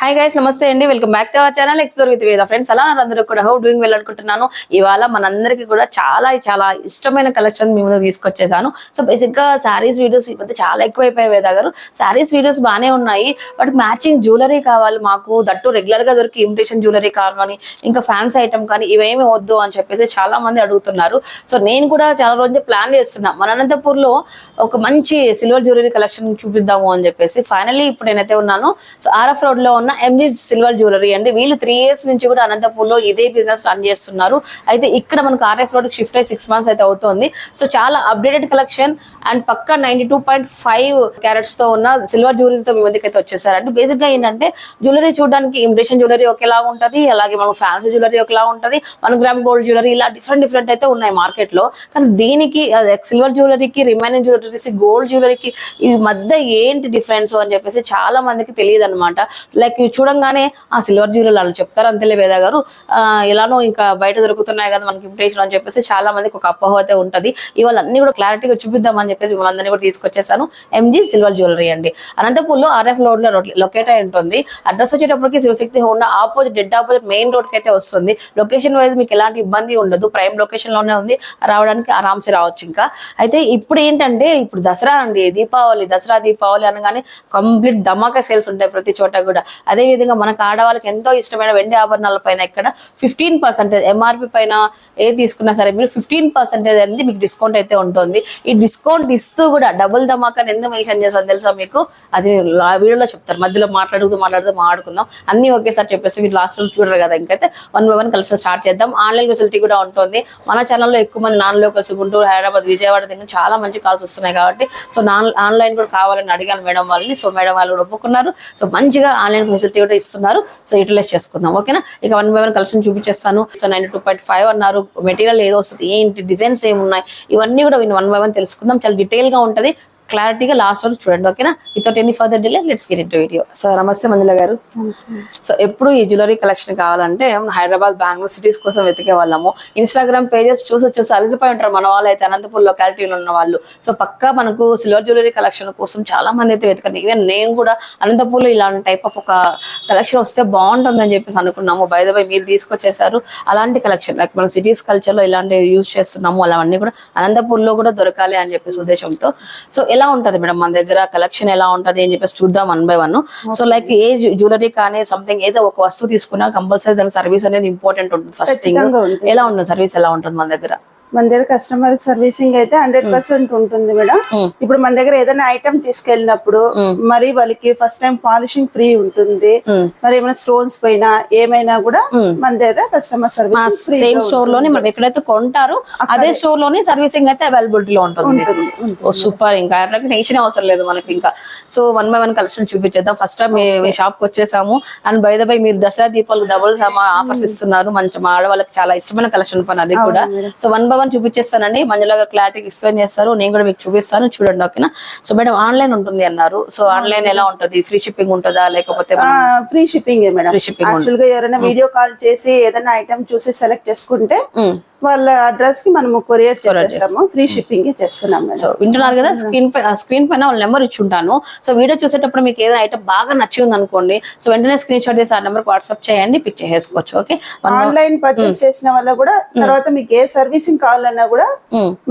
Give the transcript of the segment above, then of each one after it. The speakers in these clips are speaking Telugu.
హాయ్ గైస్ నమస్తే అండి. Welcome back to our channel explore with Veda friends అలా అందరూ కూడా? హౌ డూయింగ్ వెల్ అనుకుంటున్నాను ఇవాళ మనందరికీ కూడా చాలా చాలా ఇష్టమైన కలెక్షన్ మీ ముందు తీసుకొచ్చేసాను. సో బేసిక్గా శారీస్ వీడియోస్ ఇప్పుడు చాలా ఎక్కువైపోయాయి వేద గారు. శారీస్ వీడియోస్ బాగానే ఉన్నాయి. బట్ మ్యాచింగ్ జ్యువెలరీ కావాలి మాకు. దట్టు రెగ్యులర్గా దొరికి ఇమిటేషన్ జ్యువెలరీ కావాలి. ఇంకా ఫ్యాన్స్ ఐటమ్ కానీ ఇవేమి వద్దు అని చెప్పేసి చాలా మంది అడుగుతున్నారు. సో నేను కూడా చాలా రోజు ప్లాన్ చేస్తున్నా. మన అనంతపూర్లో ఒక మంచి సిల్వర్ జ్యువెలరీ కలెక్షన్ చూపిద్దాము అని చెప్పేసి. ఫైనలీ ఇప్పుడు నేనైతే ఉన్నాను. సో ఆర్ఎఫ్ రోడ్లో ఉన్న ఎంజీ సిల్వర్ జ్యువెలరీ అండి. వీళ్ళు త్రీ ఇయర్స్ నుంచి కూడా అనంతపూర్లో ఇదే బిజినెస్ రన్ చేస్తున్నారు. అయితే ఇక్కడ మనకు ఆర్ఎఫ్ రోడ్ షిఫ్ట్ అయ్యి సిక్స్ మంత్స్ అయితే అవుతుంది. సో చాలా అప్డేటెడ్ కలెక్షన్ అండ్ పక్క నైన్టీ టూ పాయింట్ ఫైవ్ క్యారెట్స్తో ఉన్న సిల్వర్ జ్యువెలరీతో మీ ముందుకు అయితే వచ్చేసారంటే బేసిక్గా ఏంటంటే జ్యువెలరీ చూడడానికి ఇమిటేషన్ జ్యువెలరీ ఒకేలా ఉంటది. అలాగే మనకు ఫ్యాన్సీ జ్యువెలరీ ఒకలా ఉంటది. వన్ గ్రామ్ గోల్డ్ జ్యువెలరీ ఇలా డిఫరెంట్ డిఫరెంట్ అయితే ఉన్నాయి మార్కెట్లో. కానీ దీనికి సిల్వర్ జ్యువెలరీకి రిమైనింగ్ జ్యువెలరీస్ గోల్డ్ జ్యువెలరీకి ఈ మధ్య ఏంటి డిఫరెన్స్ అని చెప్పేసి చాలా మందికి తెలియదు అనమాట లైక్ ఇవి చూడంగానే ఆ సిల్వర్ జ్యువెలరీ వాళ్ళు చెప్తారు. అంతేలే వేద గారు. ఎలానో ఇంకా బయట దొరుకుతున్నాయి కదా మనకి ఇంప్రెషన్ అని చెప్పేసి చాలా మందికి ఒక అపోహ అయితే ఉంటది. ఇవాళ అన్ని కూడా క్లారిటీగా చూపిద్దామని చెప్పేసి మిమ్మల్ని కూడా తీసుకొచ్చేసాను. ఎంజీ సిల్వర్ జ్యువెలరీ అండి. అనంతపూర్లో ఆర్ఎఫ్ రోడ్లో లొకేట్ అయి ఉంటుంది. అడ్రస్ వచ్చేటప్పటికి Shivashakti Honda opposite dead opposite main రోడ్కి అయితే వస్తుంది. లొకేషన్ వైజ్ మీకు ఎలాంటి ఇబ్బంది ఉండదు. ప్రైమ్ లొకేషన్లోనే ఉంది. రావడానికి ఆరామ్సే రావచ్చు ఇంకా. అయితే ఇప్పుడు ఏంటంటే ఇప్పుడు దసరా అండి. దీపావళి దసరా దీపావళి అనగానే కంప్లీట్ ధమాకా సేల్స్ ఉంటాయి ప్రతి చోట కూడా. అదే విధంగా మనకు ఆడవాళ్ళకి ఎంతో ఇష్టమైన వెండి ఆభరణాల పైన ఇక్కడ ఫిఫ్టీన్ పర్సెంటేజ్ ఎంఆర్పి పైన ఏ తీసుకున్నా సరే మీరు ఫిఫ్టీన్ పర్సెంటేజ్ అనేది మీకు డిస్కౌంట్ అయితే ఉంటుంది. ఈ డిస్కౌంట్ ఇస్తూ కూడా డబుల్ ధమాకాని ఎందుకు మెన్షన్ చేస్తాను తెలుసా మీకు? అది వీడియోలో చెప్తారు. మధ్యలో మాట్లాడుతూ మాట్లాడుతూ మాట్లాడుకుందాం. అన్ని ఒకేసారి చెప్పేసి మీరు లాస్ట్ చూడరు కదా ఇంకైతే. వన్ బై వన్ కలిసి స్టార్ట్ చేద్దాం. ఆన్లైన్ ఫెసిలిటీ కూడా ఉంటుంది. మన ఛానల్లో ఎక్కువ మంది నాన్ లోకల్స్ గుంటూరు హైదరాబాద్ విజయవాడ దగ్గర చాలా మంచి కాల్స్ వస్తున్నాయి కాబట్టి. సో నాన్ ఆన్లైన్ కూడా కావాలని అడిగాను మేడం వాళ్ళని. సో మేడం వాళ్ళు కూడా ఒప్పుకున్నారు. సో మంచిగా ఆన్లైన్ ఫెసిలిటీ కూడా ఇస్తున్నారు. సో యూటిలైజ్ చేసుకుందాం. ఓకేనా? ఇక వన్ బై వన్ కలెక్షన్ చూపించేస్తాను. So ninety two point five అన్నారు. మెటీరియల్ ఏదో వస్తుంది. ఏంటి? డిజైన్స్ ఏమున్నాయి? ఇవన్నీ కూడా వన్ బై వన్ తెలుసుకుందాం. చాలా డీటెయిల్గా ఉంటది. క్లారిటీగా లాస్ట్ వరకు చూడండి ఓకేనా without any further delay let's get in video so నమస్తే మంజుల గారు. సో ఎప్పుడు ఈ జ్యువెలరీ కలెక్షన్ కావాలంటే హైదరాబాద్ బెంగళూరు సిటీస్ కోసం వెతికే వాళ్ళము. ఇన్స్టాగ్రామ్ పేజెస్ చూసి చూసి అలసిపోయి ఉంటారు మన వాళ్ళు అయితే అనంతపూర్ లొకాలిటీలో ఉన్న వాళ్ళు. సో పక్కా మనకు సిల్వర్ జ్యువెలరీ కలెక్షన్ కోసం చాలా మంది అయితే వెతకండి. ఈవెన్ నేను కూడా అనంతపూర్లో ఇలాంటి టైప్ ఆఫ్ ఒక కలెక్షన్ వస్తే బాగుంటుందని చెప్పేసి అనుకున్నాము. బై మీరు తీసుకొచ్చేసారు అలాంటి కలెక్షన్ లైక్ మన సిటీస్ కల్చర్లో ఇలాంటి యూజ్ చేస్తున్నాము అలావన్నీ కూడా అనంతపూర్లో కూడా దొరకాలి అని చెప్పేసి ఉద్దేశంతో. సో ఎలా ఉంటది మేడం మన దగ్గర? కలెక్షన్ ఎలా ఉంటది అని చెప్పేసి చూద్దాం one by one so like a jewellery కానీ సంథింగ్ ఏదో ఒక వస్తువు తీసుకున్నా కంపల్సరీ దాని సర్వీస్ అనేది ఇంపార్టెంట్ ఉంటుంది ఫస్ట్ థింగ్. ఎలా ఉంటుంది సర్వీస్ ఎలా ఉంటుంది మన దగ్గర? మన దగ్గర కస్టమర్ సర్వీసింగ్ అయితే హండ్రెడ్ పర్సెంట్ ఉంటుంది మేడం. ఇప్పుడు మన దగ్గర ఏదైనా ఐటమ్ తీసుకెళ్ళినప్పుడు మరి వాళ్ళకి ఫస్ట్ టైం పాలిషింగ్ ఫ్రీ ఉంటుంది. మరి ఏమైనా స్టోన్స్ పైన ఏమైనా కూడా మన దగ్గర కస్టమర్ సర్వీస్ సేమ్ స్టోర్లోనే మనం ఎక్కడైతే కొంటారో అదే స్టోర్లోనే సర్వీసింగ్ అయితే అవైలబిలిటీ లో ఉంటుంది. సూపర్ ఇంకా టెన్షన్ అవసరం లేదు మనకి ఇంకా. So one by one collection చూపించేద్దాం. First time మీ షాప్కి వచ్చేసాము. అండ్ బై ద బై మీరు దసరా దీపాలకు డబుల్ ఆఫర్స్ ఇస్తున్నారు. మంచి మా ఆడవాళ్ళకి చాలా ఇష్టమైన కలెక్షన్ పని అది కూడా. సో వన్ బై వన్ చూపించేస్తానండి. మంజుల గారు క్లారిటీ ఎక్స్ప్లెయిన్ చేస్తారు. నేను కూడా మీకు చూపిస్తాను. చూడండి ఓకేనా సో మేడం ఆన్లైన్ ఉంటుంది అన్నారు. సో ఆన్లైన్ ఎలా ఉంటుంది? ఫ్రీ షిప్పింగ్ ఉంటుందా? లేకపోతే free shipping madam Free shipping యాక్చువల్గా ఎవరైనా వీడియో కాల్ చేసి ఏదైనా ఐటమ్ చూసి సెలెక్ట్ చేసుకుంటే. వాళ్ళ అడ్రస్కి మనము కొరియర్ చేసేస్తాము. ఫ్రీ షిప్పింగ్ చేస్తున్నాం సో వింటున్నారు కదా? స్క్రీన్ స్క్రీన్ పైన వాళ్ళ నెంబర్ ఇచ్చి ఉంటాను సో వీడియో చూసేటప్పుడు మీకు ఏదైనా ఐటమ్ బాగా నచ్చి ఉంది అనుకోండి సో వెంటనే స్క్రీన్ షాట్ చేసి ఆ నెంబర్ వాట్సాప్ చేయండి పిక్ చేసుకోవచ్చు ఓకే ఆన్లైన్ పర్చేస్ చేసిన వల్ల కూడా తర్వాత మీకు ఏ సర్వీసింగ్ కావాలన్నా కూడా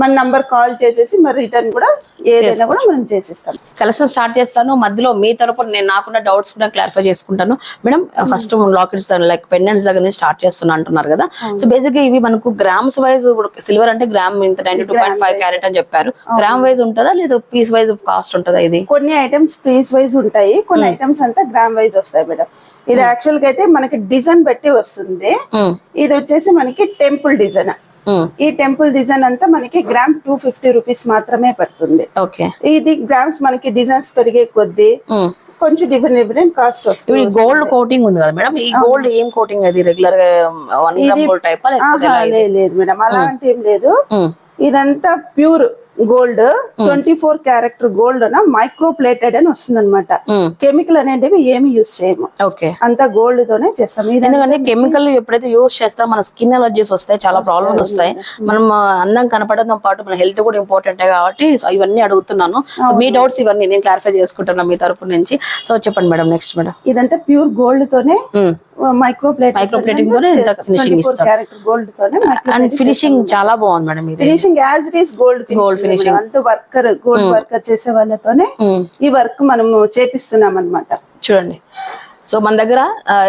మన నంబర్ కాల్ చేసేసి మరి రిటర్న్ కూడా ఏదైనా కూడా మనం చేసిస్తాం. కలెక్షన్ స్టార్ట్ చేస్తాను. మధ్యలో మీ తరపున నేను నాకున్న డౌట్స్ కూడా క్లారిఫై చేసుకుంటాను. Madam first lockets like pendants దగ్గర నుంచి స్టార్ట్ చేస్తున్నా అంటున్నారు కదా? సో బేసిక్ ఇవి మనకు గ్రామ్స్ వైజ్ సిల్వర్ అంటే గ్రామ్ ఇంత ninety two point five carat అని చెప్పారు. గ్రామ్ వైజ్ ఉంటుందా? లేదా పీస్ వైజ్ కాస్ట్ ఉంటుందా ఇది? కొన్ని ఐటమ్స్ పీస్ వైజ్ ఉంటాయి. కొన్ని ఐటమ్స్ అంతా గ్రామ్ వైజ్ వస్తాయి మేడం. ఇది యాక్చువల్గా అయితే మనకి డిజైన్ బట్టి వస్తుంది. మ్మ్. ఇది వచ్చేసి మనకి టెంపుల్ డిజైన్. ఈ టెంపుల్ డిజైన్ అంతా మనకి గ్రామ్ టూ ఫిఫ్టీ రూపీస్ మాత్రమే పడుతుంది. ఓకే ఇది గ్రామ్స్ మనకి డిజైన్స్ పెరిగే కొద్దీ. కొంచెం డిఫరెంట్ డిఫరెంట్ కాస్ట్ వస్తుంది గోల్డ్ కోటింగ్ ఉంది కదా మేడం? ఈ గోల్డ్ ఏం కోటింగ్ అది రెగ్యులర్గా వన్ గ్రామ్ గోల్డ్ టైప్ లేదు మేడం అలాంటి ఏం లేదు. ఇదంతా pure gold twenty four character gold అన్న మైక్రో ప్లేటెడ్ అని వస్తుంది అనమాట. కెమికల్ అనేటివి ఏమి యూస్ చేయము. ఓకే. అంతా గోల్డ్ తోనే చేస్తాం. ఇది ఎందుకంటే కెమికల్ ఎప్పుడైతే యూస్ చేస్తాం మన స్కిన్ అలర్జీస్ వస్తాయి చాలా ప్రాబ్లమ్స్ వస్తాయి. మనం అందం కనపడడంతో పాటు మన హెల్త్ కూడా ఇంపార్టెంట్ కాబట్టి ఇవన్నీ అడుగుతున్నాను. సో మీ డౌట్స్ ఇవన్నీ నేను క్లారిఫై చేసుకుంటున్నాను మీ తరపు నుంచి. సో చెప్పండి మేడం నెక్స్ట్ మేడం. ఇదంతా ప్యూర్ గోల్డ్ తోనే మైక్రో ఇంత finishing ఇస్తారు. క్యారెక్టర్ గోల్డ్ తోనే అండ్ ఫినిషింగ్ చాలా బాగుంది మేడం ఇది. Finishing as it is gold finishing అంత వర్కర్ గోల్డ్ వర్కర్ చేసే వాళ్ళతోనే. ఈ వర్క్ మనము చేపిస్తున్నాం అన్నమాట చూడండి. సో మన దగ్గర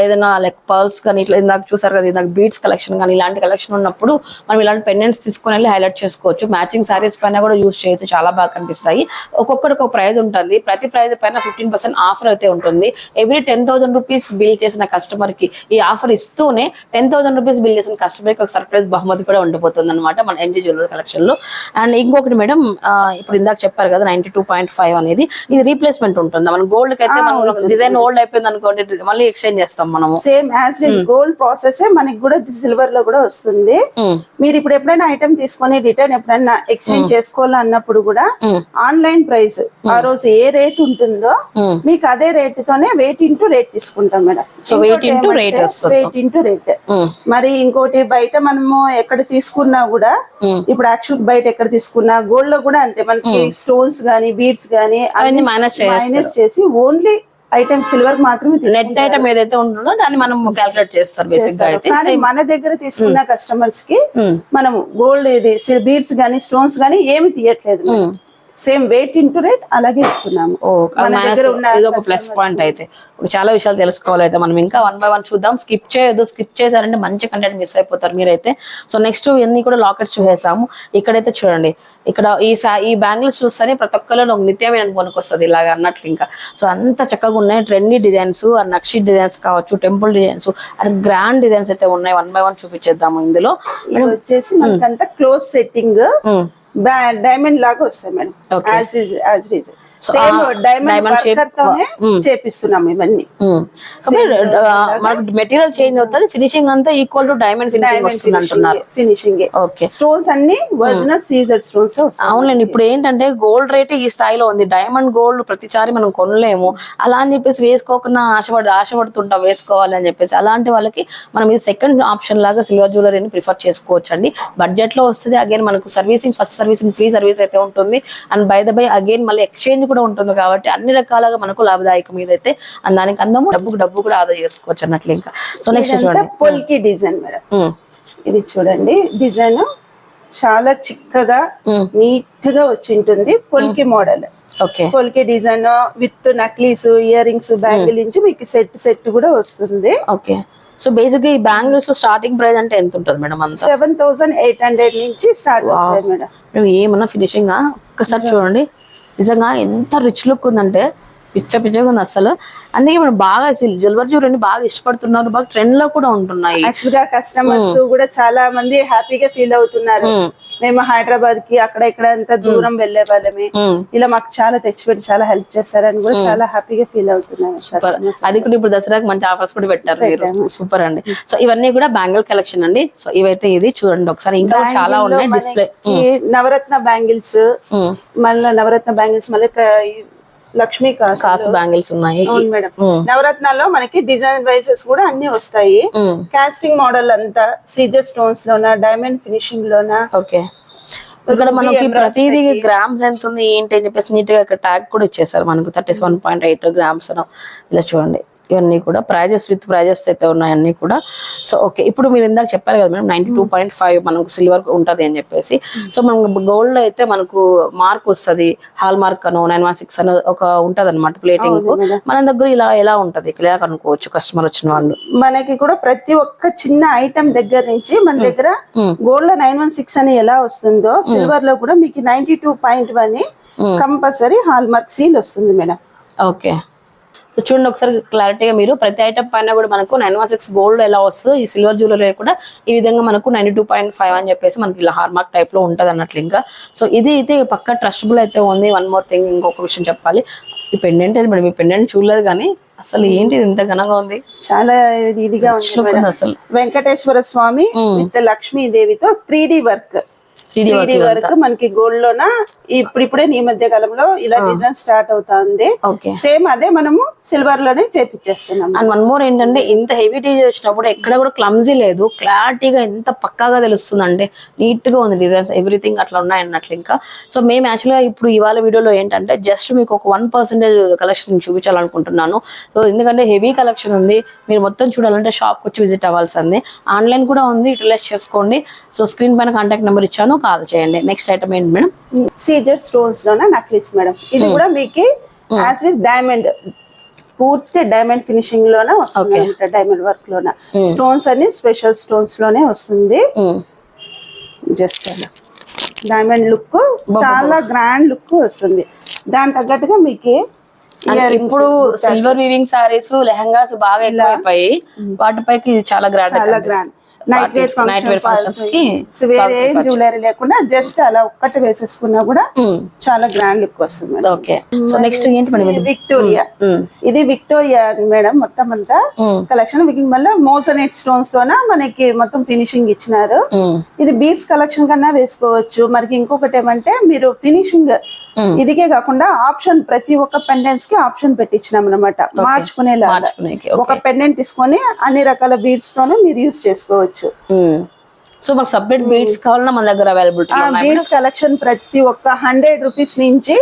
ఏదైనా లైక్ పర్ల్స్ కానీ ఇట్లా ఇందాక చూసారు కదా ఇందాక బీట్స్ కలెక్షన్ కానీ ఇలాంటి కలెక్షన్ ఉన్నప్పుడు మనం ఇలాంటి పెండెంట్స్ తీసుకొని వెళ్ళి హైలైట్ చేసుకోవచ్చు. మ్యాచింగ్ సారీస్ పైన కూడా యూస్ చేయొచ్చు చాలా బాగా కనిపిస్తాయి. ఒక్కొక్కరికి ఒక ప్రైస్ ఉంటుంది. ప్రతి ప్రైస్ పైన ఫిఫ్టీన్ పర్సెంట్ ఆఫర్ అయితే ఉంటుంది. Every ten thousand rupees bill చేసిన కస్టమర్కి ఈ ఆఫర్ ఇస్తూనే టెన్ థౌసండ్ రూపీస్ బిల్ చేసిన కస్టమర్కి ఒక సర్ప్రైజ్ బహుమతి కూడా ఉండిపోతుంది అనమాట మన ఎంజీ జ్యువెలరీ కలెక్షన్లో. అండ్ ఇంకొకటి మేడం ఇప్పుడు ఇందాక చెప్పారు కదా నైన్టీ టూ పాయింట్ ఫైవ్ అనేది. ఇది రీప్లేస్మెంట్ ఉంటుంది? మన గోల్డ్కి అయితే మనం డిజైన్ ఓల్డ్ అయిపోయింది అనుకోండి మళ్ళీ ఎక్స్చేంజ్ చేస్తాం మనము. Same as it gold process మనకి కూడా సిల్వర్లో కూడా వస్తుంది. మ్మ్. మీరు ఇప్పుడు ఎప్పుడైనా ఐటమ్ తీసుకొని రిటర్న్ ఎప్పుడైనా ఎక్స్చేంజ్ చేసుకోవాలి అన్నప్పుడు కూడా ఆన్లైన్ ప్రైస్ ఆ రోజు ఏ రేట్ ఉంటుందో. మీకు అదే రేట్ తోనే వెయిట్ ఇంటూ రేట్ తీసుకుంటాం మేడం. వస్తుంది. Weight into rate. మరి ఇంకోటి బయట మనము ఎక్కడ తీసుకున్నా కూడా ఇప్పుడు యాక్చువల్ బయట ఎక్కడ తీసుకున్నా గోల్డ్లో కూడా అంతే. మనకి స్టోన్స్ గానీ బీడ్స్ గానీ. మైనస్ చేసి ఓన్లీ ఐటమ్ సిల్వర్ మాత్రమే నెట్ ఐటమ్ ఏదైతే ఉంటుందో దాన్ని మనం క్యాలిక్యులేట్ చేస్తారు బేసిక్గా అయితే. కానీ మన దగ్గర తీసుకున్న కస్టమర్స్కి మ్మ్. మనం గోల్డ్ ఇది బీడ్స్ గానీ స్టోన్స్ గానీ ఏమి తీయట్లేదు. సేమ్ వెయిట్ ఇంటూ రేట్ అలాగే ఇస్తున్నాము. ఓ మన minus దగ్గర ఉన్న ఇది ఒక ప్లస్ పాయింట్ అయితే. ఒక చాలా విషయాలు తెలుసుకోవాలి అయితే మనం ఇంకా వన్ బై వన్ చూద్దాం. స్కిప్ చేయొద్దు స్కిప్ చేశారంటే మంచి కంటెంట్ మిస్ అయిపోతారు మీరైతే. సో నెక్స్ట్ ఇవన్నీ కూడా లాకెట్స్ చూసేసాము. ఇక్కడైతే చూడంండి. ఇక్కడ ఈ ఈ బ్యాంగిల్స్ చూస్తేనే ప్రతి ఒక్కరిలో ఒక నిత్యమైన కొనుక్కొస్తుంది ఇలాగ అన్నట్లు ఇంకా. సో అంత చక్కగా ఉన్నాయి. ట్రెండీ డిజైన్స్ నక్షి డిజైన్స్ కావచ్చు temple designs and grand designs అయితే ఉన్నాయి. వన్ బై వన్ చూపించేద్దాము ఇందులో. వచ్చేసి మనకంతా క్లోజ్ సెట్టింగ్. డైమండ్ లాగా వస్తాయి మేడం. యాజ్ యాజ్ ఆ డైమండ్ చేపిస్తున్నాం ఇవన్నీ. మనకు మెటీరియల్ చేంజ్ అవుతుంది ఫినిషింగ్ అంతా ఈక్వల్ టు డైమండ్ ఫినిషింగ్ వస్తుంది అంటున్నారు. ఫినిషింగ్ ఓకే స్టోన్స్ అన్ని ఒరిజినల్ సీజర్ స్టోన్స్ అవునండి ఇప్పుడు ఏంటంటే గోల్డ్ రేట్ ఈ స్థాయిలో ఉంది. డైమండ్ గోల్డ్ ప్రతిసారి మనం కొనలేము. అలా అని చెప్పేసి వేసుకోకుండా ఆశపడి ఆశపడుతుంటాం వేసుకోవాలి అని చెప్పేసి. అలాంటి వాళ్ళకి మనం ఇది సెకండ్ ఆప్షన్ లాగా సిల్వర్ జ్యువెలరీని ప్రిఫర్ చేసుకోవచ్చు అండి బడ్జెట్లో వస్తుంది అగైన్ మనకు servicing first servicing free service అయితే ఉంటుంది. And by the by again మళ్ళీ ఎక్స్చేంజ్ కూడా ఉంటుంది కాబట్టి అన్ని రకాలుగా మనకు లాభదాయకం అండ్ దానికి అందము డబ్బుకు డబ్బు కూడా ఆదా చేసుకోవచ్చు అన్నట్లు ఇంకా. సో నెక్స్ట్ చూడండి. Polki design madam. ఇది చూడండి. డిజైన్ చాలా చిక్కగా నీట్గా వచ్చి ఉంటుంది polki model. Okay. Polki design with necklace earrings bangle నుంచి మీకు సెట్ సెట్ కూడా వస్తుంది. ఓకే. సో బేసిక్గా ఈ బ్యాంగిల్స్ స్టార్టింగ్ ప్రైస్ అంటే ఎంత ఉంటుంది madam seven thousand eight hundred నుంచి స్టార్ట్ అవుతాయి మేడం. ఏమన్నా ఫినిషింగ్ ఒక్కసారి చూడండి. నిజంగా ఎంత రిచ్ లుక్ ఉందంటే పిచ్చ పిచ్చగా ఉంది అసలు. అందుకే మనం బాగా జిల్వర్ జ్యువెలరీ బాగా ఇష్టపడుతున్నారు బాగా ట్రెండ్లో కూడా ఉంటున్నాయి. యాక్చువల్గా కస్టమర్స్ కూడా చాలా మంది హ్యాపీగా ఫీల్ అవుతున్నారు. మేము హైదరాబాద్కి అక్కడ ఇక్కడ అంత దూరం వెళ్ళే వాళ్ళమే. ఇలా మాకు చాలా తెచ్చిపెట్టి చాలా హెల్ప్ చేస్తారని కూడా చాలా హ్యాపీగా ఫీల్ customers. అది కూడా ఇప్పుడు దసరాకి మంచి ఆఫర్స్ కూడా పెట్టారు సూపర్ అండి. సో ఇవన్నీ కూడా బ్యాంగిల్ కలెక్షన్ అండి. సో ఇవైతే ఇది చూడండి ఒకసారి. ఇంకా చాలా ఉన్నాయి డిస్ప్లే. నవరత్న బ్యాంగిల్స్ మళ్ళీ నవరత్న బ్యాంగిల్స్ మళ్ళీ లక్ష్మీ కాసు కాసు బ్యాంగిల్స్ ఉన్నాయి. అవును మేడం. నవరత్నాల్లో మనకి డిజైన్ వైసెస్ కూడా అన్ని వస్తాయి. కాస్టింగ్ మోడల్ అంతా సీజర్ స్టోన్స్ లోన డైమండ్ ఫినిషింగ్ లోన ఓకే ఇక్కడ మనకి ప్రతిదీ గ్రామ్స్ ఎంత ఉంది ఏంటి అని చెప్పేసి నీట్గా ఇక్కడ ట్యాగ్ కూడా ఇచ్చేసారు మనకు thirty one point eight grams ఇలా చూడండి. ఇవన్నీ కూడా ప్రైజెస్ విత్ ప్రైజెస్ అయితే ఉన్నాయి అన్ని కూడా. So okay. ఇప్పుడు మీరు ఇందాక చెప్పారు కదా madam ninety two point five మనకు సిల్వర్ ఉంటది అని చెప్పేసి. సో మనకు గోల్డ్ అయితే మనకు మార్క్ వస్తుంది. హాల్ మార్క్ అను నైన్ వన్ సిక్స్ అని ఒక ఉంటది అనమాట ప్లేటింగ్ మన దగ్గర ఇలా ఎలా ఉంటది. ఇలా కనుక్కోవచ్చు కస్టమర్ వచ్చిన వాళ్ళు. మనకి కూడా ప్రతి ఒక్క చిన్న ఐటమ్ దగ్గర నుంచి మన దగ్గర గోల్డ్లో నైన్ వన్ సిక్స్ అని ఎలా వస్తుందో సిల్వర్లో కూడా మీకు ninety two point one compulsory hallmark seal వస్తుంది మేడం. ఓకే. సో చూడండి ఒకసారి క్లారిటీగా మీరు. ప్రతి ఐటమ్ పైన కూడా మనకు నైన్ వన్ సిక్స్ గోల్డ్ ఎలా వస్తుందో ఈ సిల్వర్ జ్యువెలరీ కూడా ఈ విధంగా మనకు నైన్టీ టూ పాయింట్ ఫైవ్ అని చెప్పేసి మనకి ఇలా హార్మార్క్ టైప్లో ఉంటది అన్నట్లు ఇంకా. సో ఇది అయితే పక్క ట్రస్టబుల్ అయితే ఉంది. వన్ మోర్ థింగ్ ఇంకొక విషయం చెప్పాలి. ఈ పెండెంట్ మేడం? ఈ పెండెంట్ చూడలేదు కానీ అసలు ఏంటి ఇంత ఘనంగా ఉంది. చాలా ఇది- ఇదిగా ఉంది అసలు. వెంకటేశ్వర స్వామి విత్ లక్ష్మీదేవితో three D work three D three వరకు మనకి గోల్డ్ లోన? ఇప్పుడిప్పుడే ఈ మధ్య కాలంలో ఇలా డిజైన్ స్టార్ట్ అవుతుంది. సేమ్ అదే మనము సిల్వర్లోనే చేపించేస్తున్నాం అండ్ వన్ మోర్ ఏంటంటే ఇంత హెవీ టీజర్ వచ్చినప్పుడు ఎక్కడ కూడా క్లమ్జీ లేదు. క్లారిటీగా ఎంత పక్కాగా తెలుస్తుంది అంటే నీట్గా ఉంది డిజైన్స్ ఎవ్రీథింగ్ అట్లా ఉన్నాయి అన్నట్లు ఇంకా. సో మేము యాక్చువల్గా ఇప్పుడు ఇవాళ వీడియోలో ఏంటంటే జస్ట్ మీకు ఒక వన్ పర్సెంటేజ్ కలెక్షన్ చూపించాలనుకుంటున్నాను. సో ఎందుకంటే హెవీ కలెక్షన్ ఉంది. మీరు మొత్తం చూడాలంటే షాప్కి వచ్చి విజిట్ అవ్వాల్సింది. ఆన్లైన్ కూడా ఉంది. యూటిలైజ్ చేసుకోండి. సో స్క్రీన్ పైన కాంటాక్ట్ నెంబర్ ఇచ్చాను. కాల్ చేయండి. నెక్స్ట్ ఐటమ్ ఏంటి మేడం? సీజర్ స్టోన్స్ లోన? Necklace madam. ఇది కూడా మీకు యాజ్ డైమండ్ పూర్తి డైమండ్ ఫినిషింగ్లోనే వస్తుంది? డైమండ్ వర్క్ లోన? స్టోన్స్ అన్ని స్పెషల్ స్టోన్స్లోనే వస్తుంది. జస్ట్ అలా. డైమండ్ లుక్ చాలా గ్రాండ్ లుక్ వస్తుంది. దాని తగ్గట్టుగా మీకు ఇప్పుడు సిల్వర్ వీవింగ్ సారీస్ లెహంగాస్ బాగా ఎక్కువైపోయి వాటిపైకి ఇది చాలా గ్రాండ్ చాలా గ్రాండ్ నైట్ వేర్ ఫంక్షన్స్కి వేరే ఏం జ్యువెలరీ లేకుండా జస్ట్ అలా ఒక్కటి వేసేసుకున్నా కూడా చాలా గ్రాండ్ లుక్ వస్తుంది మేడం ఓకే సో నెక్స్ట్ ఏంటి మేడం ఇది విక్టోరియా. ఇది విక్టోరియా మేడం మొత్తం అంతా. కలెక్షన్ మళ్ళీ మోసనెట్ స్టోన్స్ తోన మనకి మొత్తం ఫినిషింగ్ ఇచ్చినారు. ఇది బీడ్స్ కలెక్షన్ కన్నా వేసుకోవచ్చు. మనకి ఇంకొకటి ఏమంటే మీరు ఫినిషింగ్ ఇదికే కాకుండా ఆప్షన్ ప్రతి ఒక్క పెండెంట్స్కి ఆప్షన్ పెట్టించినాం అనమాట మార్చుకునేకి ఒక పెండెంట్ తీసుకొని అన్ని రకాల బీడ్స్ తోనే మీరు యూస్ చేసుకోవచ్చు. సో మాకు సపరేట్ బీడ్స్ కావాలన్నా మన దగ్గర అవైలబిలిటీ బీడ్స్ కలెక్షన్ ప్రతి ఒక్క హండ్రెడ్ రూపీస్ నుంచి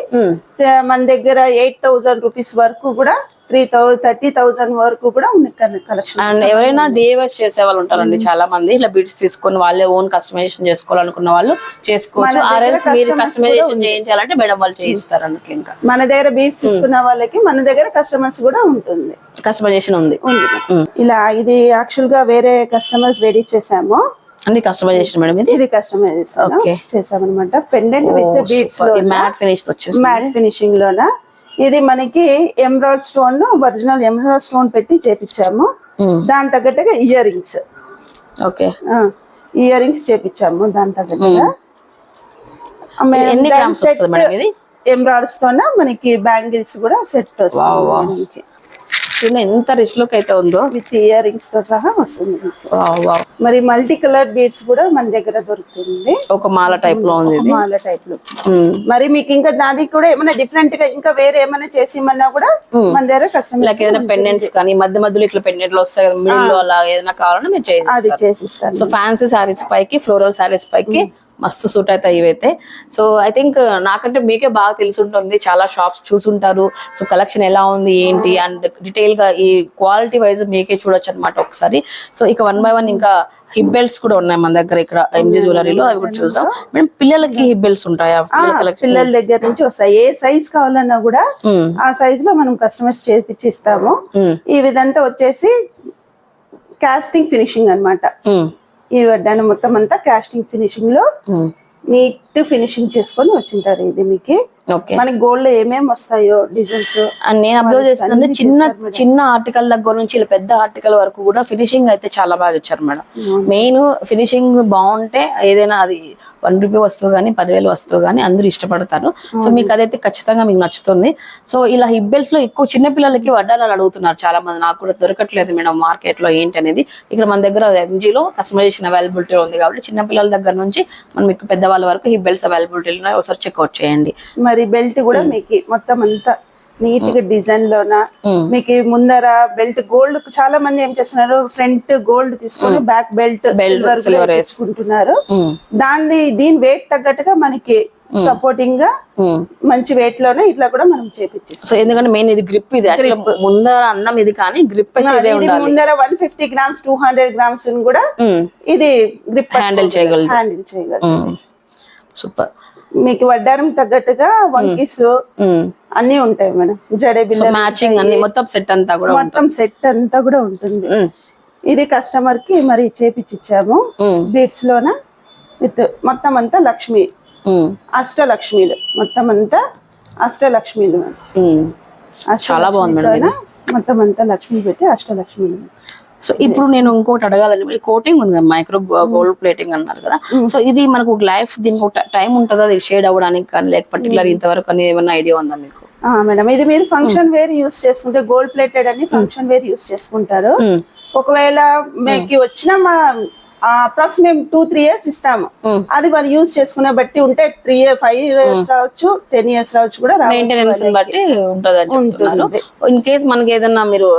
మన దగ్గర ఎయిట్ థౌసండ్ రూపీస్ వరకు కూడా త్రీ థౌసండ్ థర్టీ థౌసండ్ వరకు కూడా కలెక్షన్ అండ్ ఎవరైనా డిఐవైస్ చేసే వాళ్ళు ఉంటారండి చాలా మంది. ఇట్లా బీడ్స్ తీసుకొని వాళ్ళే ఓన్ కస్టమైజేషన్ చేసుకోవాలనుకున్న వాళ్ళు చేసుకోవచ్చు. ఆర్ఎల్స్ మీరు కస్టమైజేషన్ చేయించాలంటే మేడం వాళ్ళు చేయిస్తారు అన్నట్లు ఇంకా. మన దగ్గర బీడ్స్ తీసుకున్న వాళ్ళకి మన దగ్గర కస్టమర్స్ కూడా ఉంటుంది. కస్టమైజేషన్ ఉంది. ఇలా ఇది యాక్చువల్గా వేరే కస్టమర్ రెడీ చేసాము. అన్ని కస్టమైజేషన్ మేడం ఇది? ఇది కస్టమైజ్ Okay. చేసామన్నమాట. Pendant with beads matte finish వచ్చేసి మ్యాట్ ఫినిషింగ్ లోన? ఇది మనకి emerald stone original emerald stone పెట్టి చేపించాము. దాని తగ్గట్టుగా earrings okay. Earrings చేపించాము దాని తగ్గట్టుగా. ఎమరాల్డ్స్ తోన మనకి బ్యాంగిల్స్ కూడా సెట్ వస్తుంది చూడండి ఎంత రిచ్ లుక్ అయితే ఉందో. విత్ ఇయర్ రింగ్స్తో సహా వస్తుంది. మరి మల్టీ కలర్ బీడ్స్ కూడా మన దగ్గర దొరుకుతుంది. ఒక మాల టైప్లో ఉంది మాల టైప్లో మ్మ్. మరి మీకు ఇంకా నాది కూడా ఏమైనా డిఫరెంట్గా ఇంకా వేరే ఏమైనా చేసి ఇమ్మన్నా కూడా మన దగ్గర కస్టమర్ లైక్ ఏదైనా పెండెంట్స్ కానీ మధ్య మధ్యలో ఇట్లా పెండెంట్లు వస్తాయి కదా మిడిల్లో అలా ఏదైనా కావాలన్నా మీరు అది చేసి చేసిస్తాను సో ఫ్యాన్సీ సారీస్ పైకి ఫ్లోరల్ సారీస్ పైకి మస్తు సూట్ అవుతాయి ఇవైతే. సో ఐ థింక్ నాకంటే మీకే బాగా తెలిసి ఉంటుంది చాలా షాప్స్ చూసుంటారు. సో కలెక్షన్ ఎలా ఉంది ఏంటి? అండ్ డీటెయిల్గా ఈ క్వాలిటీ వైజ్ మీకే చూడొచ్చు అనమాట ఒకసారి. సో ఇక వన్ బై వన్ ఇంకా హిప్ బెల్ట్స్ కూడా ఉన్నాయి మన దగ్గర ఇక్కడ ఎంజీ జ్యువెలరీలో అవి కూడా చూసాం మేడం పిల్లలకి హిప్ బెల్ట్స్ ఉంటాయా? పిల్లల దగ్గర నుంచి వస్తాయి. ఏ సైజ్ కావాలన్నా కూడా ఆ సైజ్లో మనం కస్టమైజ్ చేపించి ఇస్తాము మ్మ్. ఈ విధంతా వచ్చేసి కాస్టింగ్ ఫినిషింగ్ అన్నమాట. మ్మ్. ఈ వడ్డాను మొత్తం అంతా కాస్టింగ్ ఫినిషింగ్లో. నీట్ ఫినిషింగ్ చేసుకొని వచ్చింటారు ఇది మీకు మనకి గోల్డ్ ఏమేమి వస్తాయో డిజైన్స్ నేను అబ్జర్వ్ చేస్తుంటే చిన్న చిన్న ఆర్టికల్ దగ్గర నుంచి ఇలా పెద్ద ఆర్టికల్ వరకు కూడా ఫినిషింగ్ అయితే చాలా బాగా ఇచ్చారు మేడం మెయిన్ ఫినిషింగ్ బాగుంటే ఏదైనా అది వన్ రూపీ వస్తువు కానీ పదివేలు వస్తువు కానీ అందరూ ఇష్టపడతారు. సో మీకు అదైతే ఖచ్చితంగా మీకు నచ్చుతుంది. సో ఇలా హిబ్బెల్స్లో ఎక్కువ చిన్న పిల్లలకి వడ్డాలని అడుగుతున్నారు చాలా మంది నాకు కూడా దొరకట్లేదు మేడం మార్కెట్లో ఏంటి అనేది. ఇక్కడ మన దగ్గర MG లో కస్టమైజేషన్ అవైలబిలిటీ ఉంది కాబట్టి చిన్న పిల్లల దగ్గర నుంచి మనం మీకు పెద్దవాళ్ళ వరకు హిబ్బెల్స్ అవైలబిలిటీ ఉన్నాయి. ఒకసారి చెక్అవుట్ చేయండి. మరి బెల్ట్ కూడా మీకు మొత్తం అంతా నీట్గా డిజైన్ లోన మీకు ముందర బెల్ట్ గోల్డ్ చాలా మంది ఏం చేస్తున్నారు ఫ్రంట్ గోల్డ్ తీసుకొని బ్యాక్ బెల్ట్ సిల్వర్ తీసుకుంటున్నారు. మ్మ్. దాని వెయిట్ తగ్గట్టుగా మనకి సపోర్టింగ్గా. మంచి వెయిట్లోనే ఇట్లా కూడా మనం చేపించేస్తాం సో ఎందుకంటే మెయిన్ ఇది గ్రిప్ ఇది ముందర అన్నం ఇది కానీ గ్రిప్ అయితే ముందర one fifty grams two hundred grams కూడా ఇది గ్రిప్ హ్యాండిల్ చేయగలదు. హ్యాండిల్ చేయగలదు సూపర్. మీకు వడ్డారం తగ్గట్టుగా వంకీస్ అన్ని ఉంటాయి మేడం. జడే సో బిల్ల మ్యాచింగ్ అన్ని మొత్తం సెట్ అంతా కూడా మొత్తం సెట్ అంతా కూడా ఉంటుంది. ఇది కస్టమర్కి మరి చేపించి ఇచ్చాము. బీట్స్ లోన విత్ మొత్తం అంతా లక్ష్మి. అష్టలక్ష్మిలు. మొత్తం అంతా అష్టలక్ష్మిలు. చాలా బాగుంది మొత్తం అంతా లక్ష్మి పెట్టి అష్టలక్ష్మిలు. సో ఇప్పుడు నేను ఇంకోటి అడగాలని కోటింగ్ ఉంది కదా మైక్రో గోల్డ్ ప్లేటింగ్ అన్నారు కదా. సో ఇది మనకు ఒక లైఫ్ దీనికి ఒక టైం ఉంటుందా? అది షేడ్ అవ్వడానికి కానీ లేక పర్టికులర్ ఇంతవరకు అని ఏమైనా ఐడియా ఉందా మీకు? మేడం ఇది మీరు ఫంక్షన్ వేర్ యూస్ చేసుకుంటే గోల్డ్ ప్లేటెడ్ అని ఫంక్షన్ వేర్ యూస్ చేసుకుంటారు. ఒకవేళ మీకు వచ్చిన మా అప్రాక్సిమేట్ టూ త్రీ ఇయర్స్ ఇస్తాము. అది వాళ్ళు యూజ్ చేసుకునే బట్టి ఉంటే త్రీ ఇయర్ ఫైవ్ ఇయర్స్ రావచ్చు టెన్ ఇయర్స్ రావచ్చు కూడా మెయింటెనెన్స్. బట్టి ఉంటది. ఇన్ కేస్ మనకి ఏదైనా మీరు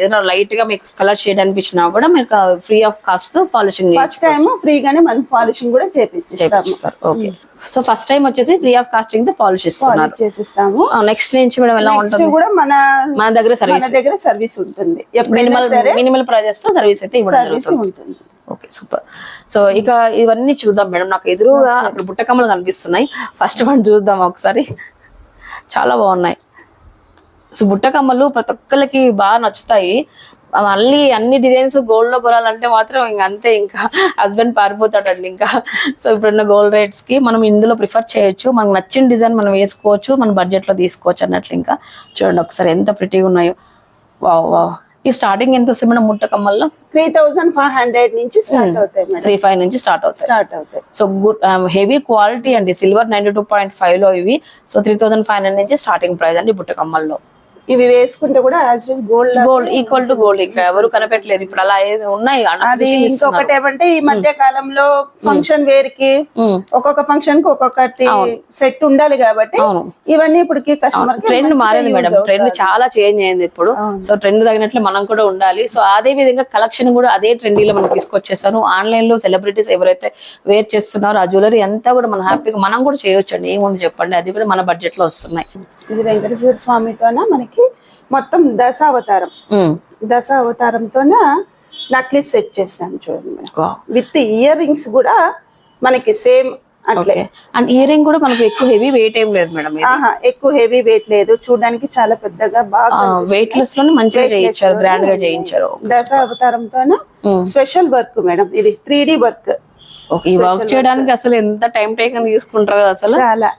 ఏదైనా లైట్గా మీకు కలర్ షేడ్ అనిపించినా కూడా మీకు free of cost polishing first time ఫ్రీగానే మనం పాలిషింగ్ కూడా చేపిస్తారు. ఓకే సో ఫస్ట్ టైం వచ్చేసి ఫ్రీ ఆఫ్ కాస్టింగ్తో పాలిష్ చేసిస్తాము. నెక్స్ట్ నుంచి మేడం ఎలా ఉంటుంది? కూడా మన మన దగ్గర సర్వీస్ దగ్గర సర్వీస్ ఉంటుంది. మినిమల్ మినిమల్ ప్రైజెస్తో సర్వీస్ అయితే ఇవ్వడం ఉంటుంది. ఓకే సూపర్ సో ఇక ఇవన్నీ చూద్దాం మేడం. నాకు ఎదురుగా అక్కడ బుట్టకమ్మలు కనిపిస్తున్నాయి. ఫస్ట్ వన్ చూద్దాం ఒకసారి. చాలా బాగున్నాయి. సో బుట్టకమ్మలు ప్రతి ఒక్కరికి బాగా నచ్చుతాయి. మళ్ళీ అన్ని డిజైన్స్ గోల్డ్లో కొనాలంటే మాత్రం ఇంక అంతే ఇంకా హస్బెండ్ పారిపోతాడండి ఇంకా. సో ఇప్పుడున్న గోల్డ్ రేట్స్కి మనం ఇందులో ప్రిఫర్ చేయొచ్చు. మనకు నచ్చిన డిజైన్ మనం వేసుకోవచ్చు. మన బడ్జెట్లో తీసుకోవచ్చు అన్నట్లు ఇంకా. చూడండి ఒకసారి ఎంత ప్రిటీగా ఉన్నాయో. వావ్ ఈ స్టార్టింగ్ ఎంత వస్తుంది మేడం ముట్టకమ్మల్లో? త్రీ థౌసండ్ ఫైవ్ హండ్రెడ్ నుంచి స్టార్ట్ అవుతాయి మేడం. త్రీ ఫైవ్ నుంచి స్టార్ట్ అవుతాయి. స్టార్ట్ అవుతాయి. సో గుడ్ హెవీ క్వాలిటీ అండి. సిల్వర్ నైన్టీ టూ పాయింట్ ఫైవ్లో ఇవి. So three thousand five hundred నుంచి స్టార్టింగ్ ప్రైస్ అండి బుట్ట కమ్మల్లో ఇవి వేసుకుంటే కూడా as it gold gold equal to gold ఇంకా ఎవరు కనిపెట్టలేరు ఇప్పుడు అలా ఏది ఉన్నాయి? అది ఇంకొకటి ఏమంటే ఈ మధ్య కాలంలో ఫంక్షన్ వేర్కి మ్మ్. ఒక్కొక్క ఫంక్షన్కి ఒక్కొక్కటి సెట్ ఉండాలి కాబట్టి ఇవన్నీ ఇప్పుడు కస్టమర్ ట్రెండ్ మారింది మేడం. ట్రెండ్ చాలా చేంజ్ అయింది ఇప్పుడు. సో ట్రెండ్ తగినట్లు మనం కూడా ఉండాలి. సో అదే విధంగా కలెక్షన్ కూడా అదే ట్రెండీలో మనం తీసుకొచ్చేసాను ఆన్లైన్లో సెలబ్రిటీస్ ఎవరైతే వేర్ చేస్తున్నారో ఆ జ్యువెలరీ అంతా కూడా మనం హ్యాపీగా మనం కూడా చేయొచ్చు అండి ఏముంది చెప్పండి? అది కూడా మన బడ్జెట్లో వస్తున్నాయి. ఇది వెంకటేశ్వర స్వామితోన? మనకి మొత్తం దశావతారం. ఉమ్. దశావతారంతోన నక్లీస్ సెట్ చేసినాం చూడండి మేడం. విత్ ఇయర్ రింగ్స్ కూడా మనకి సేమ్ అట్లే. అండ్ ఇయర్ రింగ్ కూడా మనకు ఎక్కువ హెవీ వెయిట్ ఏం లేదు మేడం ఎక్కువ హెవీ వెయిట్ లేదు. చూడడానికి చాలా పెద్దగా బాగా వెయిట్ లెస్లోనే మంచిగా చేయించారు గ్రాండ్గా చేయించారు. దశ అవతారంతోన స్పెషల్ వర్క్ మేడం. ఇది త్రీ వర్క్ ఈ వర్క్ చేయడానికి అసలు ఎంత టైం టేకన్ తీసుకుంటారు అసలు? చాలా.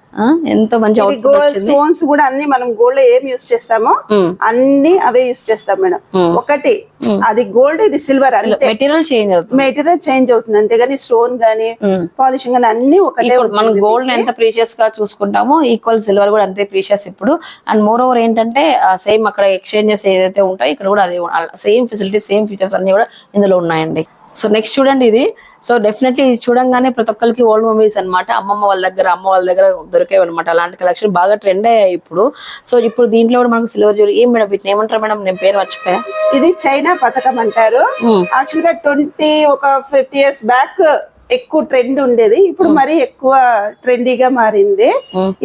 ఎంత మంచి గోల్డ్ స్టోన్స్ కూడా అన్ని మనం గోల్డ్ ఏం యూస్ చేస్తామో. అన్ని అవే యూస్ చేస్తాం మేడం. ఒకటి అది గోల్డ్ ఇది సిల్వర్ మెటీరియల్ చేంజ్ అవుతుంది. మెటీరియల్ చేంజ్ అవుతుంది. అంతేగాని స్టోన్ గానీ పాలిషింగ్ గానీ అన్ని ఒకటే మనం గోల్డ్ ఎంత ప్రీషియస్గా చూసుకుంటామో ఈక్వల్ సిల్వర్ కూడా అంతే ప్రీషియస్ ఇప్పుడు. అండ్ మోర్ ఓవర్ ఏంటంటే సేమ్ అక్కడ ఎక్స్చేంజెస్ ఏదైతే ఉంటాయో ఇక్కడ కూడా అదే సేమ్ ఫెసిలిటీస్ సేమ్ ఫీచర్స్ అన్ని కూడా ఇందులో ఉన్నాయండి. సో నెక్స్ట్ చూడండి ఇది. సో డెఫినెట్లీ ఇది చూడంగానే ప్రతి ఒక్కరికి ఓల్డ్ మూవీస్ అన్నమాట. అమ్మమ్మ వాళ్ళ దగ్గర అమ్మ వాళ్ళ దగ్గర దొరికేవి అనమాట అలాంటి కలెక్షన్ బాగా ట్రెండ్ అయ్యాయి ఇప్పుడు. సో ఇప్పుడు దీంట్లో కూడా మనకు సిల్వర్ జ్యువెలరీ ఏం మేడం వీటిని ఏమంటారు మేడం? నేను పేరు మర్చిపోయా. ఇది చైనా పథకం అంటారు. యాక్చువల్గా ట్వంటీ ఒక ఫిఫ్టీ ఇయర్స్ బ్యాక్ ఎక్కువ ట్రెండ్ ఉండేది. ఇప్పుడు మరీ ఎక్కువ ట్రెండీగా మారింది.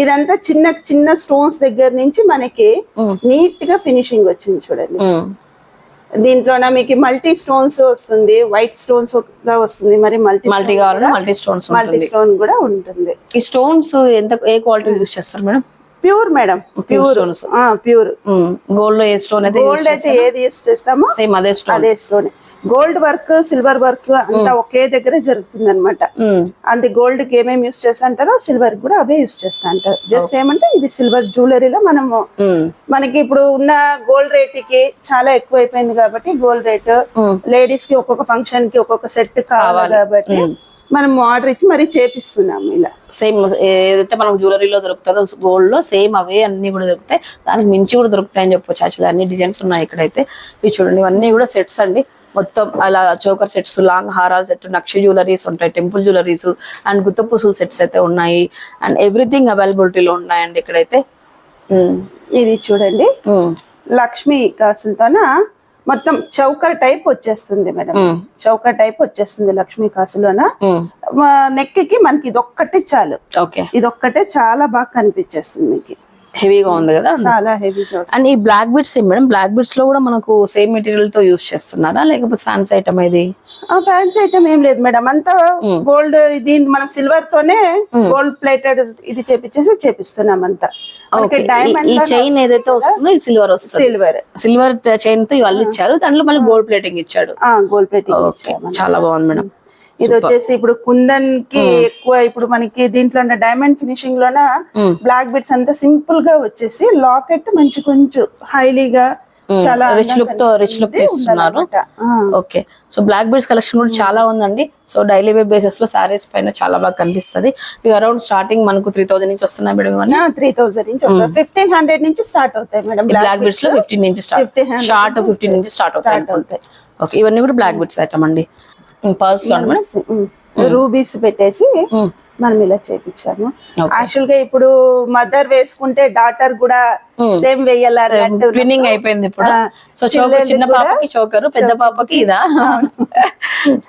ఇదంతా చిన్న చిన్న స్టోన్స్ దగ్గర నుంచి మనకి. నీట్గా ఫినిషింగ్ వచ్చింది చూడండి. దీంట్లోన మీకు మల్టీ స్టోన్స్ వస్తుంది వైట్ స్టోన్స్ వస్తుంది మరి మల్టీ మల్టీ కావాలంటే మల్టీ స్టోన్స్ మల్టీ స్టోన్ కూడా ఉంటుంది. ఈ స్టోన్స్ ఎంత ఏ క్వాలిటీ యూస్ చేస్తారు madam? Pure madam pure. Pure. గోల్డ్లో ఏ స్టోన్ అయితే గోల్డ్ అయితే ఏది యూస్ చేస్తామో సేమ్ అదే స్టోన్ అదే stone gold work silver work అంతా ఒకే దగ్గర జరుగుతుంది అనమాట అంది గోల్డ్కి ఏమేమి యూస్ చేస్తా అంటారో సిల్వర్ కూడా అవే యూస్ చేస్తా అంటారు జస్ట్ ఏమంటే ఇది సిల్వర్ జ్యువెలరీలో మనము మనకి ఇప్పుడు ఉన్న గోల్డ్ రేట్కి చాలా ఎక్కువ అయిపోయింది కాబట్టి గోల్డ్ రేట్ లేడీస్కి ఒక్కొక్క ఫంక్షన్కి ఒక్కొక్క సెట్ కావాలి కాబట్టి మనం ఆర్డర్ ఇచ్చి మరీ చేపిస్తున్నాము ఇలా. సేమ్ ఏదైతే మనం జ్యువెలరీలో దొరుకుతుందో గోల్డ్లో సేమ్ అవే అన్ని కూడా దొరుకుతాయి. దానికి మించి కూడా దొరుకుతాయి అని చెప్పొచ్చు. యాక్చువల్లీ అన్ని డిజైన్స్ ఉన్నాయి ఇక్కడైతే. ఇవి చూడండి ఇవన్నీ కూడా సెట్స్ అండి. మొత్తం అలా చోకర్ సెట్స్ లాంగ్ హారాల సెట్ నక్షి జ్యువెలరీస్ ఉంటాయి టెంపుల్ జ్యువెలరీస్ అండ్ గుత్తపూసులు సెట్స్ అయితే ఉన్నాయి. అండ్ ఎవ్రీథింగ్ అవైలబిలిటీలో ఉన్నాయండి ఇక్కడైతే. ఉమ్, ఇది చూడండి. ఉమ్, లక్ష్మీ కాసులతోన? మొత్తం చౌకర్ టైప్ వచ్చేస్తుంది మేడం. చౌకర్ టైప్ వచ్చేస్తుంది లక్ష్మీ కాసులోన. ఉమ్. నెక్కి మనకి ఇదొక్కటే చాలు. ఓకే. ఇదొక్కటే చాలా బాగా కనిపించేస్తుంది మీకు. హెవీగా ఉంది కదా? చాలా హెవీగా అండ్ ఈ బ్లాక్ బిట్స్ ఏం మేడం? బ్లాక్ బిట్స్లో కూడా మనకు సేమ్ మెటీరియల్తో యూస్ చేస్తున్నారా? లేకపోతే ఫ్యాన్స్ ఐటమ్ ఇది ఫ్యాన్సీ ఐటమ్ ఏం లేదు మేడం. అంతా గోల్డ్ దీని మనం సిల్వర్ తోనే గోల్డ్ ప్లేటెడ్ ఇది చేపించేసి చేపిస్తున్నాం అంతా. ఈ- డైమండ్ ఈ చైన్ ఏదైతే వస్తుందో ఇది సిల్వర్ వస్తుంది. సిల్వర్ సిల్వర్ చైన్తో వాళ్ళు ఇచ్చారు. దాంట్లో మళ్ళీ గోల్డ్ ప్లేటింగ్ ఇచ్చాడు. గోల్డ్ ప్లేటింగ్ చాలా బాగుంది మేడం. ఇది వచ్చేసి ఇప్పుడు కుందన్కి ఎక్కువ ఇప్పుడు మనకి దీంట్లో డైమండ్ ఫినిషింగ్ లోన బ్లాక్ బిట్స్ అంతా సింపుల్గా వచ్చేసి లాకెట్ మంచి కొంచెం హైలీగా చాలా రిచ్ లుక్తో రిచ్ లుక్ ఇస్తున్నారు okay. So black beads collection కూడా చాలా ఉందండి. సో డైలీ వేర్ బేసిస్లో సారీస్ పైన చాలా బాగా కనిపిస్తది. ఇవి అరౌండ్ స్టార్టింగ్ మనకు త్రీ థౌసండ్ నుంచి వస్తున్నాయి మేడం త్రీ థౌసండ్ నుంచి ఫిఫ్టీన్ హండ్రెడ్ నుంచి స్టార్ట్ అవుతాయి మేడం బ్లాక్ బీడ్స్లో ఫిఫ్టీన్ నుంచి స్టార్ట్ 1500 షార్ట్ ఫిఫ్టీన్ నుంచి స్టార్ట్ అవుతాయి. ఓకే ఇవన్నీ కూడా బ్లాక్ బిట్స్ ఐటమ్ అండి. రూబీస్ పెట్టేసి. మనం ఇలా చేపించాము. Okay. యాక్చువల్గా ఇప్పుడు మదర్ వేసుకుంటే డాటర్ కూడా సేమ్ ట్విన్నింగ్ అయిపోయింది ఇప్పుడు. సో చోకర్ చిన్న పాపకి చోకరు పెద్ద పాపకి ఇదా?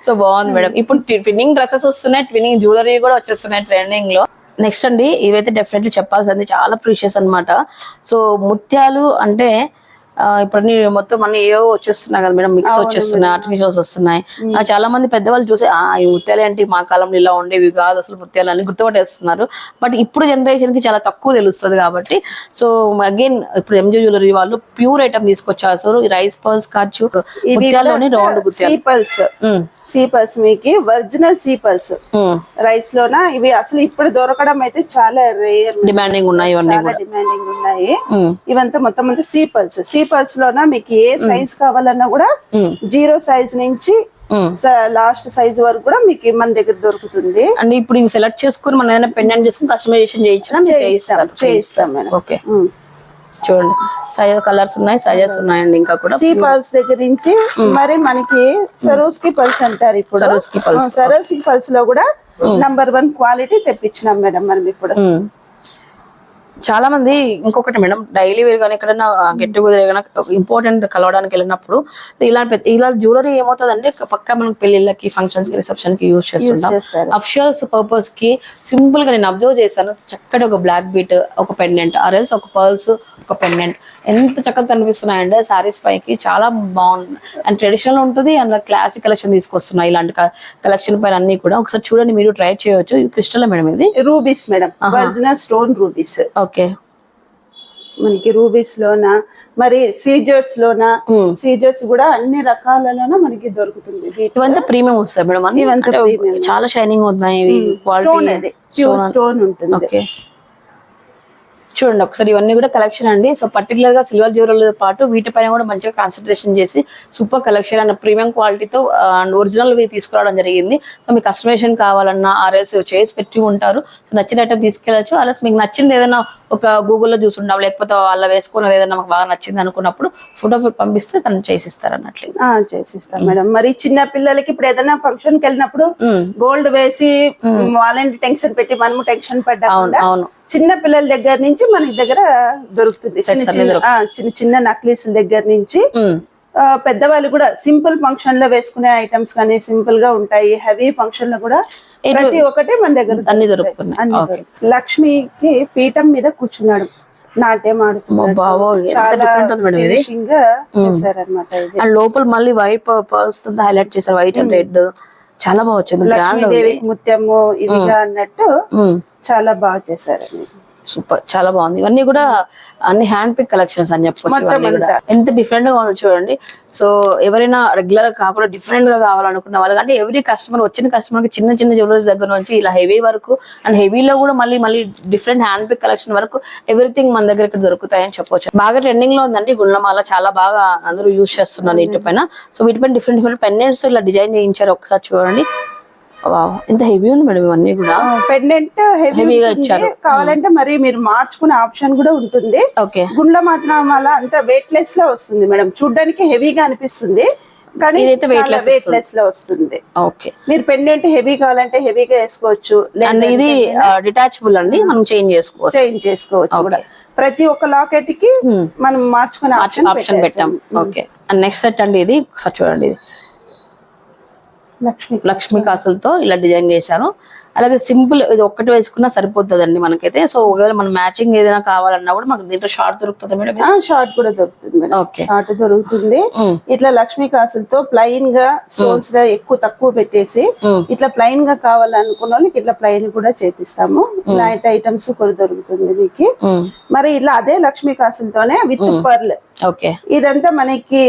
సో బాగుంది మేడం. ఇప్పుడు ట్విన్నింగ్ డ్రెస్సెస్ వస్తున్నాయి. ట్విన్నింగ్ జ్యువెలరీ కూడా వచ్చేస్తున్నాయి ట్రెండింగ్లో. నెక్స్ట్ అండి ఇవైతే డెఫినెట్లీ చెప్పాల్సింది చాలా ప్రీషియస్ అన్నమాట. సో ముత్యాలు అంటే ఇప్పుడు అన్ని మొత్తం అన్ని ఏవో వచ్చేస్తున్నాయి కదా మేడం మిక్స్ వచ్చేస్తున్నాయి ఆర్టిఫిషియల్స్ వస్తున్నాయి. ఆ, చాలా మంది పెద్దవాళ్ళు చూసి ఆ ఈ ముత్యాలు ఏంటి మా కాలంలో ఇలా ఉండేవి కాదు అసలు ముత్యాలు అని గుర్తుపట్టేస్తున్నారు. బట్ ఇప్పుడు జనరేషన్కి చాలా తక్కువ తెలుస్తుంది కాబట్టి సో అగైన్ ఇప్పుడు ఎంజే జ్యువెలరీ వాళ్ళు ప్యూర్ ఐటమ్ తీసుకొచ్చారు. సో ఈ రైస్ పర్ల్స్ కావచ్చు ముత్యాల్లోని రౌండ్ సీపల్స్ సీపల్స్ మీకు ఒరిజినల్ సీపల్స్. రైస్ లోన? ఇవి అసలు ఇప్పుడు దొరకడం అయితే చాలా రేర్ డిమాండింగ్ ఉన్నాయి డిమాండింగ్ ఉన్నాయి. ఇవంతా మొత్తం అంతా సీపల్స్ సీపల్స్ లోన? మీకు ఏ సైజ్ కావాలన్నా కూడా జీరో సైజ్ నుంచి. లాస్ట్ సైజ్ వరకు కూడా మీకు మన దగ్గర దొరుకుతుంది. అండ్ ఇప్పుడు ఇవి సెలెక్ట్ చేసుకుని మనం ఏదైనా పెండెంట్ చేసుకుని కస్టమైజేషన్ చేయించినా చేయిస్తాం మేడం. ఓకే. చూడండి. సైజ్ కలర్స్ ఉన్నాయి సైజెస్ ఉన్నాయండి ఇంకా కూడా. సీ పల్స్ దగ్గర నుంచి మరి మనకి సరోస్కి పల్స్ అంటారు ఇప్పుడు. సరోస్కి పల్స్. సరోస్కి పల్స్లో కూడా నంబర్ వన్ క్వాలిటీ తెప్పించినాం మేడం మనం ఇప్పుడు. చాలా మంది ఇంకొకటి మేడం డైలీ వేర్ కానీ ఎక్కడైనా గెట్ టుగెదర్ ఏదైనా ఇంపార్టెంట్ కలవడానికి వెళ్ళినప్పుడు ఇలా ఇలా జ్యువెలరీ ఏమవుతుందంటే పక్క మనం పెళ్ళిళ్ళకి ఫంక్షన్స్కి రిసెప్షన్కి యూజ్ చేస్తుంటాం. అఫిషియల్స్ పర్పస్కి సింపుల్గా నేను అబ్జర్వ్ చేశాను చక్కటి ఒక బ్లాక్ బీట్ ఒక పెండెంట్ ఆర్ఎల్స్ ఒక పర్ల్స్ ఒక పెండెంట్. ఎంత చక్కగా కనిపిస్తున్నాయంటే సారీస్ పైకి చాలా బాగుంది. అండ్ ట్రెడిషనల్ ఉంటుంది అండ్ క్లాసిక్ కలెక్షన్ తీసుకొస్తున్నాయి ఇలాంటి కలెక్షన్ పైన అన్ని కూడా. ఒకసారి చూడండి మీరు ట్రై చేయొచ్చు. క్రిస్టల్ మేడం ఇది. Rubies madam stone rubies. Okay. మనకి రూబీస్ లోన మరి సీజర్స్ లోన సీజర్స్ కూడా అన్ని రకాలలోన మనకి దొరుకుతుంది. ఇవంతా ప్రీమియం వస్తాయి మేడం. అన్ని ఇవంతా. చాలా షైనింగ్ ఉన్నాయి స్టోన్ అది. Pure stone. ఉంటుంది. ఓకే. చూడండి ఒకసారి ఇవన్నీ కూడా కలెక్షన్ అండి. సో పర్టికులర్గా సిల్వర్ జ్యువెలరీతో పాటు వీటిపైన కూడా మంచిగా కాన్సన్ట్రేషన్ చేసి సూపర్ కలెక్షన్ అండ్ ప్రీమియం క్వాలిటీతో అండ్ ఒరిజినల్ వి తీసుకురావడం జరిగింది. సో మీకు కస్టమైజేషన్ కావాలన్నా ఆర్ఎల్స్ చేసి పెట్టి ఉంటారు. సో నచ్చిన ఐటమ్ తీసుకెళ్ళచ్చు. అలా మీకు నచ్చింది ఏదైనా ఒక గూగుల్లో చూసుంటాం. లేకపోతే వాళ్ళ వేసుకున్నది ఏదైనా మాకు బాగా నచ్చింది అనుకున్నప్పుడు ఫోటో పంపిస్తే తను చేసిస్తారు అన్నట్లు ఆ చేసిస్తాం మేడం. మరి చిన్న పిల్లలకి ఇప్పుడు ఏదైనా ఫంక్షన్కి వెళ్ళినప్పుడు గోల్డ్ వేసి వాళ్ళని టెన్షన్ పెట్టి మనము టెన్షన్ పడ్డా అవును చిన్న పిల్లల దగ్గర నుంచి మనకి దగ్గర దొరుకుతుంది. చిన్న చిన్న నక్లీస్ దగ్గర నుంచి పెద్దవాళ్ళు కూడా సింపుల్ ఫంక్షన్లో వేసుకునే ఐటమ్స్ కానీ సింపుల్గా ఉంటాయి. హెవీ ఫంక్షన్లో కూడా ప్రతి ఒక్కటి మన దగ్గర అన్ని. దొరుకుతున్నాయి. లక్ష్మికి పీఠం మీద కూర్చున్నాడు. నాట్యం ఆడుతున్నాడు. లోపల మళ్ళీ వైట్ పర్స్ హైలైట్ చేశారు. White and red. చాలా బాగా వచ్చింది. ముత్యము ఇదిగా అన్నట్టు చాలా బాగా చేశారండి. సూపర్ చాలా బాగుంది. ఇవన్నీ కూడా అన్ని హ్యాండ్ పిక్ కలెక్షన్స్ అని చెప్పొచ్చు. ఎంత డిఫరెంట్గా ఉందో చూడండి. సో ఎవరైనా రెగ్యులర్గా కాకుండా డిఫరెంట్గా కావాలనుకున్న వాళ్ళకి అంటే ఎవ్రీ కస్టమర్ వచ్చిన కస్టమర్కి చిన్న చిన్న జ్యువెలరీస్ దగ్గర నుంచి ఇలా హెవీ వరకు అండ్ హెవీలో కూడా మళ్ళీ మళ్ళీ డిఫరెంట్ హ్యాండ్ పిక్ కలెక్షన్ వరకు ఎవ్రీథింగ్ మన దగ్గర ఇక్కడ దొరుకుతాయని చెప్పొచ్చు. బాగా ట్రెండింగ్లో ఉందండి గుండ్లమాల చాలా బాగా అందరూ యూజ్ చేస్తున్నారు వీటిపైన సో వీటిపైన డిఫరెంట్ డిఫరెంట్ పెండెంట్స్ ఇలా డిజైన్ చేయించారు. ఒకసారి చూడండి. వావ్. ఇంత హెవీ ఉంది మేడం ఇవన్నీ కూడా. పెండెంట్ హెవీ హెవీగా ఇచ్చారు. కావాలంటే మరి మీరు మార్చుకునే ఆప్షన్ కూడా ఉంటుంది. ఓకే గుండ్ల మాత్రం వల్ల అంత వెయిట్ లెస్లో వస్తుంది మేడం. చూడడానికి హెవీగా అనిపిస్తుంది. కానీ వెయిట్ లెస్లో వస్తుంది. ఓకే మీరు పెండెంట్ హెవీ కావాలంటే హెవీగా వేసుకోవచ్చు. అండ్ ఇది డిటాచబుల్ అండి. మనం చేంజ్ చేసుకోవచ్చు. చేంజ్ చేసుకోవచ్చు కూడా. ప్రతి ఒక్క లాకెట్కి మనం మార్చుకునే ఆప్షన్ పెట్టాం. ఓకే అండ్ నెక్స్ట్ సెట్ అండి ఇది. చూడండి ఇది. లక్ష్మి లక్ష్మీ కాసులతో ఇలా డిజైన్ చేశారు. అలాగే సింపుల్ ఇది ఒక్కటి వేసుకున్నా సరిపోతుందండి మనకైతే. సో ఒకవేళ మనం మ్యాచింగ్ ఏదైనా కావాలన్నా కూడా మనకు దీంట్లో షార్ట్ దొరుకుతుంది మేడం? షార్ట్ కూడా దొరుకుతుంది మేడం. ఓకే. షార్ట్ దొరుకుతుంది. ఇట్లా లక్ష్మీ కాసులతో ప్లెయిన్గా స్టోన్స్గా ఎక్కువ తక్కువ పెట్టేసి ఇట్లా ప్లెయిన్గా కావాలనుకున్న వాళ్ళకి ఇట్లా ప్లెయిన్ కూడా చేపిస్తాము. ఇలాంటి ఐటమ్స్ కూడా దొరుకుతుంది మీకు. మరి ఇట్లా అదే లక్ష్మీ కాసులతోనే విత్ పర్ల్ ఓకే. ఇదంతా మనకి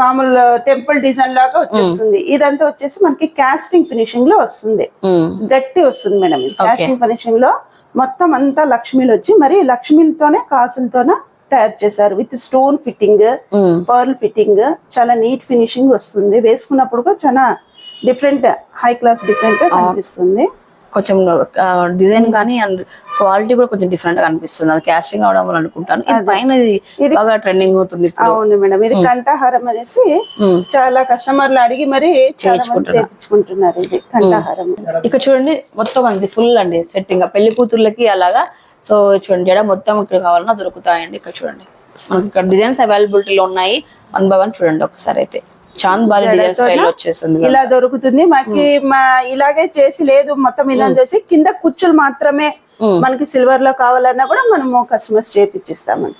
మామూలు టెంపుల్ డిజైన్ లాగా వచ్చేస్తుంది. ఇదంతా వచ్చేసి మనకి కాస్టింగ్ ఫినిషింగ్లో వస్తుంది. గట్టి వస్తుంది మేడం కాస్టింగ్ ఫినిషింగ్లో మొత్తం అంతా లక్ష్మీలు వచ్చి మరి లక్ష్మీలతోనే కాసులతోనే తయారు చేశారు. With stone fitting pearl fitting చాలా నీట్ ఫినిషింగ్ వస్తుంది. వేసుకున్నప్పుడు కూడా చాలా డిఫరెంట్ హై క్లాస్ డిఫరెంట్గా కనిపిస్తుంది. కొంచెం డిజైన్ కానీ అండ్ క్వాలిటీ కూడా కొంచెం డిఫరెంట్గా అనిపిస్తుంది. అది క్యాస్టింగ్ అవడం వల్ల అనుకుంటాను. ఇది పైన ఇది బాగా ట్రెండింగ్ అవుతుంది అవును మేడం. ఇది కంఠహారం అనేసి. చాలా కస్టమర్లు అడిగి మరి చేయించుకుంటున్నారు. ఇది కంఠహారం ఇక్కడ చూడండి మొత్తం అండి ఫుల్ అండి సెట్టింగ్ పెళ్ళి కూతుర్లకి అలాగా. సో చూడండి జడ మొత్తం ఇక్కడ కావాలన్నా దొరుకుతాయండి. ఇక్కడ చూడండి. మనకి ఇక్కడ డిజైన్స్ అవైలబిలిటీలో ఉన్నాయి. వన్ బై వన్ చూడండి ఒకసారి అయితే. ఇలా దొరుకుతుంది. మాకి మా ఇలాగే చేసి లేదు. మొత్తం ఇదని చేసి కింద కుచ్చులు మాత్రమే మనకి సిల్వర్లో కావాలన్నా కూడా మనము కస్టమర్స్ చేపించిస్తామండి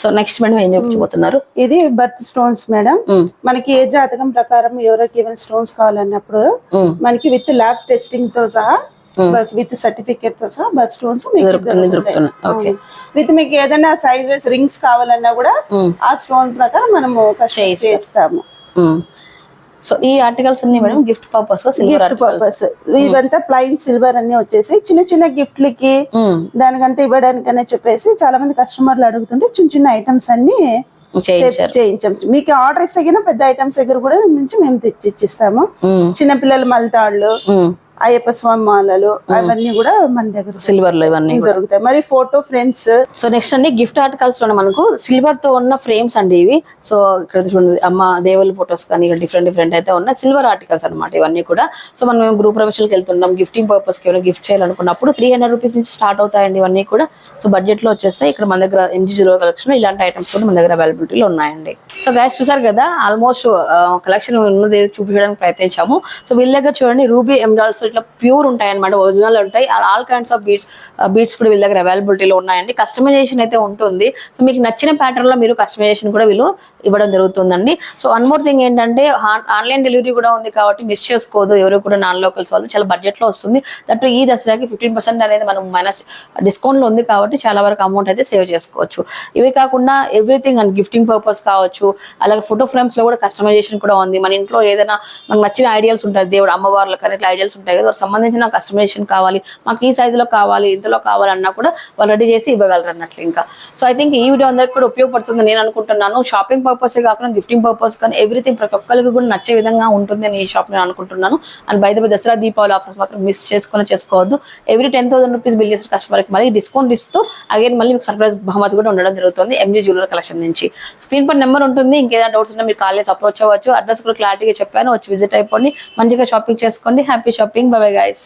సో నెక్స్ట్ మేడం ఏం చూపించబోతున్నారు ఇది బర్త్ స్టోన్స్ మేడం. మనకి ఏ జాతకం ప్రకారం ఎవరికి ఏమైనా స్టోన్స్ కావాలన్నప్పుడు. మనకి విత్ ల్యాబ్ టెస్టింగ్తో సహా బస్ విత్ సర్టిఫికేట్తో సహా బస్ స్టోన్స్ విత్ మీకు ఏదైనా సైజ్ వైస్ రింగ్స్ కావాలన్నా కూడా ఆ స్టోన్ ప్రకారం మనము చేస్తాము సో ఈ ఆర్టికల్స్ అన్ని madam gift purpose gift purpose ఇదంతా ప్లైన్ సిల్వర్ అన్ని వచ్చేసి చిన్న చిన్న గిఫ్ట్లకి దానికంతా ఇవ్వడానికనే చెప్పేసి చాలా మంది కస్టమర్లు అడుగుతుంటే చిన్న చిన్న ఐటమ్స్ అన్ని చేయించాం. మీకు ఆర్డర్ ఇస్తే పెద్ద ఐటమ్స్ దగ్గర కూడా నుంచి మేము తెచ్చి ఇచ్చిస్తాము. మ్మ్. చిన్న పిల్లల మలతాళ్ళు. అయ్యప్ప స్వామి మాలలు అవన్నీ కూడా మన దగ్గర సిల్వర్లో ఇవన్నీ దొరుకుతాయి. మరి ఫోటో ఫ్రేమ్స్ సో నెక్స్ట్ అండి గిఫ్ట్ ఆర్టికల్స్లో మనకు సిల్వర్తో ఉన్న ఫ్రేమ్స్ అండి ఇవి. సో ఇక్కడ చూడండి అమ్మ దేవుళ్ళ ఫొటోస్ కానీ ఇక్కడ డిఫరెంట్ డిఫరెంట్ అయితే ఉన్నాయి. సిల్వర్ ఆర్టికల్స్ అన్నమాట ఇవన్నీ కూడా. సో మనం గ్రూప్ ప్రొఫెషన్కి వెళ్తున్నాం. గిఫ్టింగ్ పర్పస్కి ఏమైనా గిఫ్ట్ చేయాలనుకున్నప్పుడు త్రీ హండ్రెడ్ రూపీస్ నుంచి స్టార్ట్ అవుతాయండి ఇవన్నీ కూడా. సో బడ్జెట్లో వచ్చేస్తాయి. ఇక్కడ మన దగ్గర ఎంజీ జీరో కలెక్షన్ ఇలాంటి ఐటమ్స్ కూడా మన దగ్గర అవైలబిలిటీలో ఉన్నాయండి. సో గైస్ చూసారు కదా ఆల్మోస్ట్ కలెక్షన్ ఉన్నది చూపించడానికి ప్రయత్నించాము. సో వీళ్ళ దగ్గర చూడండి రూబీ ఎమరాల్డ్స్ ఇట్లా ప్యూర్ ఉంటాయి అనమాట ఒరిజినల్ ఉంటాయి. All kinds of beads beads కూడా వీళ్ళ దగ్గర అవైలబిలిటీలో ఉన్నాయండి. కస్టమైజేషన్ అయితే ఉంటుంది. సో మీకు నచ్చిన pattern లో మీరు కస్టమైజేషన్ కూడా వీళ్ళు ఇవ్వడం జరుగుతుందండి. సో వన్ మోర్ థింగ్ ఏంటంటే ఆన్లైన్ డెలివరీ కూడా ఉంది కాబట్టి మిస్ చేసుకోదు. ఎవరు కూడా నాన్ లోకల్స్ వాళ్ళు చాలా బడ్జెట్లో వస్తుంది. దట్ ఈ దసరాకి ఫిఫ్టీన్ పర్సెంట్ అనేది మనం మైనస్ డిస్కౌంట్లో ఉంది కాబట్టి చాలా వరకు అమౌంట్ అయితే సేవ్ చేసుకోవచ్చు. ఇవి కాకుండా ఎవ్రీథింగ్ అండ్ గిఫ్టింగ్ పర్పస్ కావచ్చు. అలాగే ఫోటో ఫ్రేమ్స్లో కూడా కస్టమైజేషన్ కూడా ఉంది. మన ఇంట్లో ఏదైనా మనకు నచ్చిన ఐడియల్స్ ఉంటాయి. దేవుడు అమ్మవార్లు కానీ ఇట్లా ఐడియల్స్ ఉంటాయి కదా సంబంధించిన కస్టమైజేషన్ కావాలి మాకు ఈ సైజులో కావాలి ఇంతలో కావాలన్నా కూడా వాళ్ళు రెడీ చేసి ఇవ్వగలరు అన్నట్లు ఇంకా. సో ఐ థింక్ ఈ వీడియో అందరికి కూడా ఉపయోగపడుతుంది నేను అనుకుంటున్నాను. షాపింగ్ పర్పస్ కాకుండా గిఫ్టింగ్ పర్పస్ కానీ ఎవ్రీథింగ్ ప్రతి ఒక్కరికి కూడా నచ్చే విధంగా ఉంటుంది అని ఈ షాప్ నేను అనుకుంటున్నాను. And by the Dussehra Deepavali offers మాత్రం మిస్ చేసుకొని చేసుకోవద్దు. Every ten thousand rupees bill చేసిన కస్టమర్కి మళ్ళీ డిస్కౌంట్ ఇస్తూ అగైన్ మళ్ళీ మీకు సర్ప్రైజ్ బహుమతి కూడా ఉండడం జరుగుతుంది ఎంజీ జ్యువెలర్ కలెక్షన్ నుంచి. స్క్రీన్ పై నెంబర్ ఉంటుంది ఇంకేదైనా డౌట్స్ ఉన్నా మీరు కాల్ చేసి అప్రోచ్ అవ్వచ్చు. అడ్రస్ కూడా క్లారిటీగా చెప్పాను. వచ్చి విజిట్ అయిపోండి. మంచిగా షాపింగ్ చేసుకోండి. Happy shopping bye bye guys